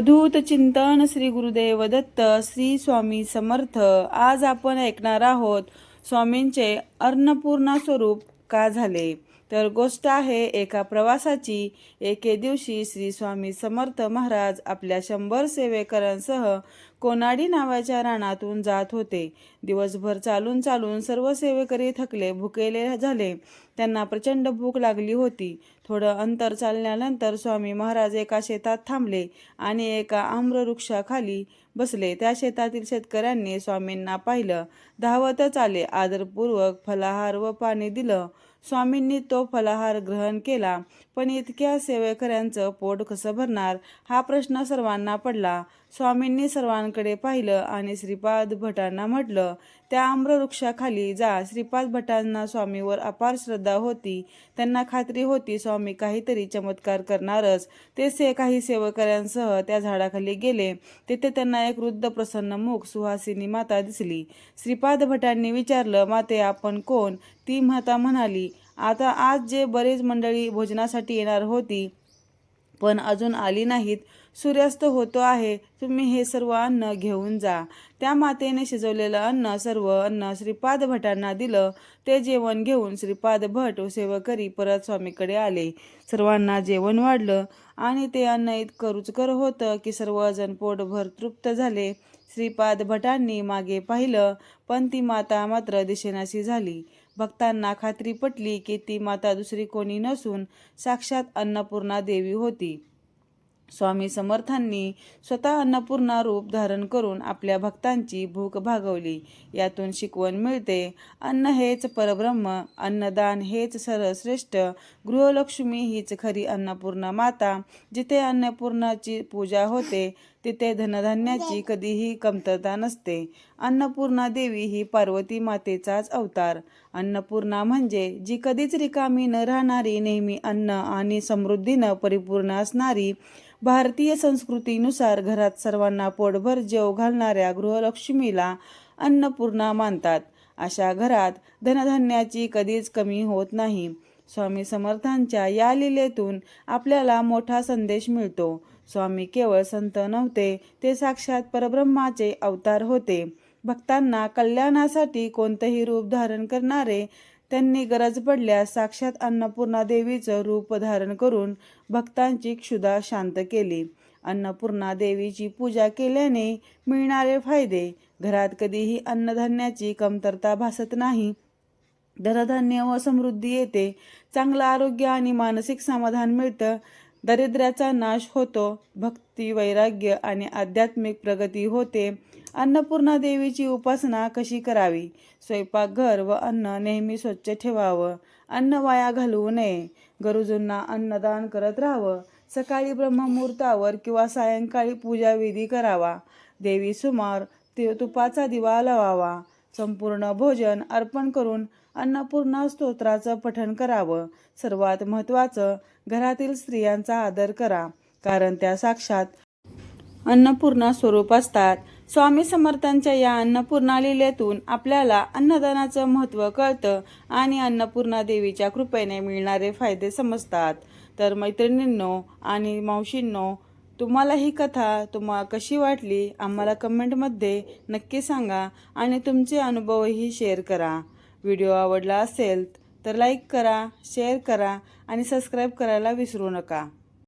अवधूत चिंतन श्री गुरुदेव दत्त श्री स्वामी समर्थ. आज आपण ऐकणार आहोत स्वामींचे अन्नपूर्णा स्वरूप का झाले? तर गोष्ट आहे एका प्रवासाची. एके दिवशी श्री स्वामी समर्थ महाराज आपल्या शंभर सेवेकरांसह कोनाडी नावाच्या रानातून जात होते. दिवसभर चालून चालून सर्व सेवेकरी थकले भुकेले झाले. त्यांना प्रचंड भूक लागली होती. थोडं अंतर चालल्यानंतर स्वामी महाराज एका शेतात थांबले आणि एका आम्रवृक्षाखाली बसले. त्या शेतातील शेतकऱ्यांनी स्वामींना पाहिलं. धावतच आले. आदरपूर्वक फलाहार व पाणी दिलं. स्वामींनी तो फलाहार ग्रहण केला. पण इतक्या सेवेकऱ्यांचं पोट कसं भरणार? हा प्रश्न सर्वांना पडला. स्वामींनी सर्वांकडे पाहिलं आणि श्रीपाद भटांना म्हटलं त्या आम्रवृक्षाखाली जा. श्रीपाद भटांना स्वामीवर अपार श्रद्धा होती. त्यांना खात्री होती स्वामी काहीतरी चमत्कार करणारच. ते से काही सेवकऱ्यांसह त्या झाडाखाली गेले. तिथे त्यांना एक वृद्ध प्रसन्न मुख सुहासिनी माता दिसली. श्रीपाद भटांनी विचारलं माते आपण कोण? ती माता म्हणाली आता आज जे बरेच मंडळी भोजनासाठी येणार होती पण अजून आली नाहीत. सूर्यास्त होतो आहे. तुम्ही हे सर्व अन्न घेऊन जा. त्या मातेने शिजवलेलं अन्न सर्व अन्न श्रीपाद भटांना दिलं. ते जेवण घेऊन श्रीपाद भट सेवकरी परत स्वामीकडे आले. सर्वांना जेवण वाढलं आणि ते अन्न इतकं रुचकर होतं की सर्वजण पोटभर तृप्त झाले. श्रीपाद भटांनी मागे पाहिलं पण ती माता मात्र दिशेनाशी झाली. भक्तांना खात्री पटली की ती माता दुसरी कोणी नसून साक्षात अन्नपूर्णा देवी होती. स्वामी समर्थांनी स्वतः अन्नपूर्णा रूप धारण करून आपल्या भक्तांची भूक भागवली. यातून शिकवण मिळते अन्न हेच परब्रह्म अन्नदान हेच सर्वश्रेष्ठ गृहलक्ष्मी हीच खरी अन्नपूर्णा माता जिथे अन्नपूर्णाची पूजा होते तिथे धनधान्याची कधीही कमतरता नसते. अन्नपूर्णा देवी ही पार्वती मातेचाच अवतार. अन्नपूर्णा म्हणजे जी कधीच रिकामी न राहणारी नेहमी अन्न आणि समृद्धीनं परिपूर्ण असणारी भारतीय संस्कृतीनुसार घरात सर्वांना पोटभर जेव घालणाऱ्या गृहलक्ष्मीला अन्नपूर्णा मानतात. अशा घरात धनधान्याची कधीच कमी होत नाही. स्वामी समर्थांच्या या लिलेतून आपल्याला मोठा संदेश मिळतो. स्वामी केवळ संत नव्हते ते साक्षात परब्रह्माचे अवतार होते. भक्तांना कल्याणासाठी कोणतंही रूप धारण करणारे त्यांनी गरज पडल्यास साक्षात अन्नपूर्णा देवीचं रूप धारण करून भक्तांची क्षुधा शांत केली. अन्नपूर्णा देवीची पूजा केल्याने मिळणारे फायदे घरात कधीही अन्नधान्याची कमतरता भासत नाही धनधान्य व समृद्धी येते. चांगलं आरोग्य आणि मानसिक समाधान मिळतं. दरिद्र्याचा नाश होतो. भक्ती वैराग्य आणि आध्यात्मिक प्रगती होते. अन्नपूर्णा देवीची उपासना कशी करावी? स्वयंपाकघर व अन्न नेहमी स्वच्छ ठेवावं. अन्न वाया घालवू नये. गरजूंना अन्नदान करत राहावं. सकाळी ब्रह्ममुहूर्तावर किंवा सायंकाळी पूजाविधी करावा. देवी सुमार ते तुपाचा दिवा लावावा. संपूर्ण भोजन अर्पण करून अन्नपूर्णा स्तोत्राचं पठण करावं. सर्वात महत्त्वाचं घरातील स्त्रियांचा आदर करा कारण त्या साक्षात अन्नपूर्णा स्वरूप असतात. स्वामी समर्थांच्या या अन्नपूर्णा लिलेतून आपल्याला अन्नदानाचं महत्त्व कळतं आणि अन्नपूर्णा देवीच्या कृपेने मिळणारे फायदे समजतात. तर मैत्रिणींनो आणि मावशींनो तुम्हाला ही कथा तुम्हाला कशी वाटली आम्हाला कमेंटमध्ये नक्की सांगा आणि तुमचे अनुभवही शेअर करा. व्हिडिओ आवडला असेल तर लाईक करा शेअर करा आणि सबस्क्राईब करायला विसरू नका.